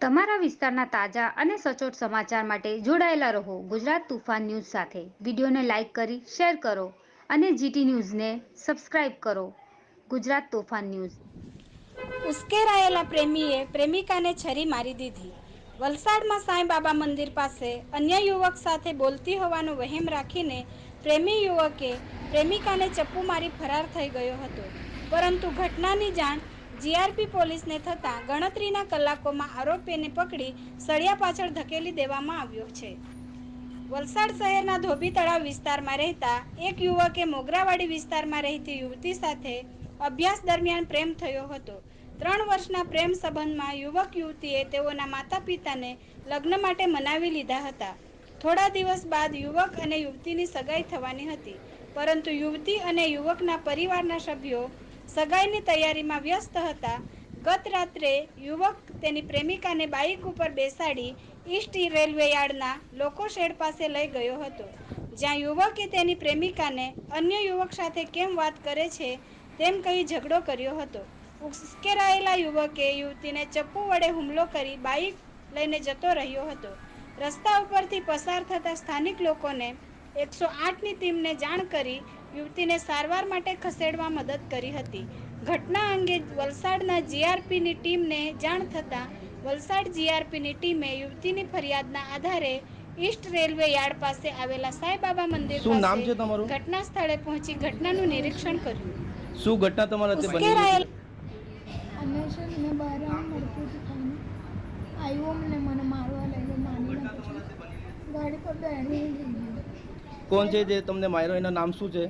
તમારા વિસ્તારના તાજા અને સચોટ સમાચાર માટે જોડાયેલા રહો ગુજરાત તુફાન ન્યૂઝ સાથે. વિડીયોને લાઇક કરી, શેર કરો અને જીટી ન્યૂઝને સબસ્ક્રાઇબ કરો. ગુજરાત તોફાન ન્યૂઝ. ઉશ્કેરાયેલા પ્રેમીએ પ્રેમિકાને છરી મારી દીધી. વલસાડમાં સાંઈ બાબા મંદિર પાસે અન્ય યુવક સાથે બોલતી હોવાનો વહેમ રાખીને પ્રેમી યુવકે પ્રેમિકાને ચપ્પુ મારી ફરાર થઈ ગયો હતો. પરંતુ ઘટનાની જાણ જીઆરપી પોલીસને થતાં ગણતરીના કલાકોમાં આરોપીને પકડી સળિયા પાછળ ધકેલી દેવામાં આવ્યો છે. વલસાડ શહેરના ધોબી તળાવ વિસ્તારમાં રહેતા એક યુવકે મોગરાવાડી વિસ્તારમાં રહેતી યુવતી સાથે અભ્યાસ દરમિયાન પ્રેમ થયો હતો. ત્રણ વર્ષના પ્રેમ સંબંધમાં યુવક યુવતીએ તેઓના માતા પિતાને લગ્ન માટે મનાવી લીધા હતા. થોડા દિવસ બાદ યુવક અને યુવતીની સગાઈ થવાની હતી. પરંતુ યુવતી અને યુવકના પરિવારના સભ્યો સગાઈની તૈયારીમાં વ્યસ્ત હતા. ગત રાત્રે યુવક તેની પ્રેમિકાને બાઇક ઉપર બેસાડી ઈસ્ટ રેલવે યાર્ડના લોકો શેડ પાસે લઈ ગયો હતો. જ્યાં યુવકે તેની પ્રેમિકાને અન્ય યુવક સાથે કેમ વાત કરે છે તેમ કહી ઝઘડો કર્યો હતો. ઉશ્કેરાયેલા યુવકે યુવતીને ચપ્પુ વડે હુમલો કરી બાઇક લઈને જતો રહ્યો હતો. રસ્તા ઉપરથી પસાર થતા સ્થાનિક લોકોને એકસો આઠની ટીમને જાણ કરી યુવતીને સારવાર માટે ખસેડવા મદદ કરી હતી. ઘટના અંગે વલસાડના જીઆરપીની ટીમને જાણ થતાં વલસાડ જીઆરપીની ટીમે યુવતીની ફરિયાદના આધારે ઈસ્ટ રેલવે યાર્ડ પાસે આવેલા સાંઈબાબા મંદિર શું નામ પાસે છે તમારું? ઘટના સ્થળે પહોંચી ઘટનાનું નિરીક્ષણ કર્યું. શું ઘટના તમારા તે બની અમે છે ને બહાર આવીને મળતી આવ્યો મને મને મારવા લાગ્યો મારીને ગાડી પર બેઠી કોણ છે જે તમને માર્યો? એના નામ શું છે?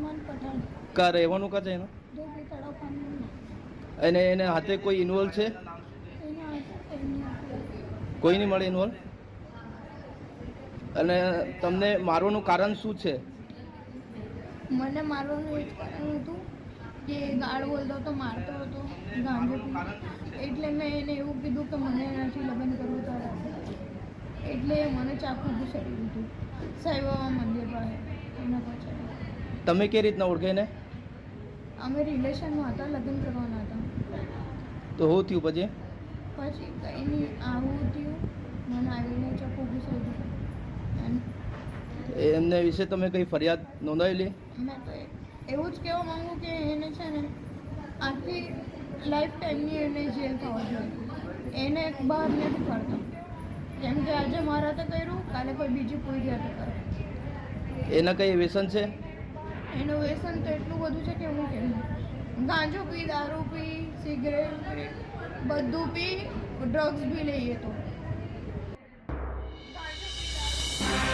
ઉસ્માન પઠાણ. કા રહેવાનું કા છે એનો? ધોબી તળાવ પાણી અને એને હાથે કોઈ ઇન્વોલ્વ છે? કોઈ નહીં મળે ઇન્વોલ્વ અને તમને મારવાનું કારણ શું છે? મને મારવાનું એ જ કારણ હતું કે ગાળ બોલતો હતો મારતો હતો એટલે મેં એને એવું કીધું કે મને એનાથી લગ્ન કરવું તો એટલે મને ચાકુ ઘુસાડી દીધું સાંઈબાબા મંદિર પાસે એના પાછળ. તમે કઈ રીતના ઓળખે ને અમે રિલેશનમાં હતા લગ્ન કરવાના હતા. તો હું થયું પછી? પછી નહીં આવું થયું. મને આવીને ચપ્પુ ઘૂસાઈ ગયું એમને વિશે તમે કઈ ફરિયાદ નોંધાવેલી મેં તો એવું જ કહેવા માંગુ કે એને છે ને આખી લાઈફ ટાઈમની એને જેલ થવા જોઈએ એને બહાર નથી કાઢતા કેમ કે આજે મારા તો કર્યું કાલે કોઈ બીજી કોઈ ગયા તો કરે. એના કઈ વ્યસન છે? એનું વ્યસન તો એટલું બધું છે કે હું કેમ ગાંજો પી દારૂ પી સિગરેટ બધું પી ડ્રગ્સ બી લઈએ તો ગાંજો પી, દારૂ.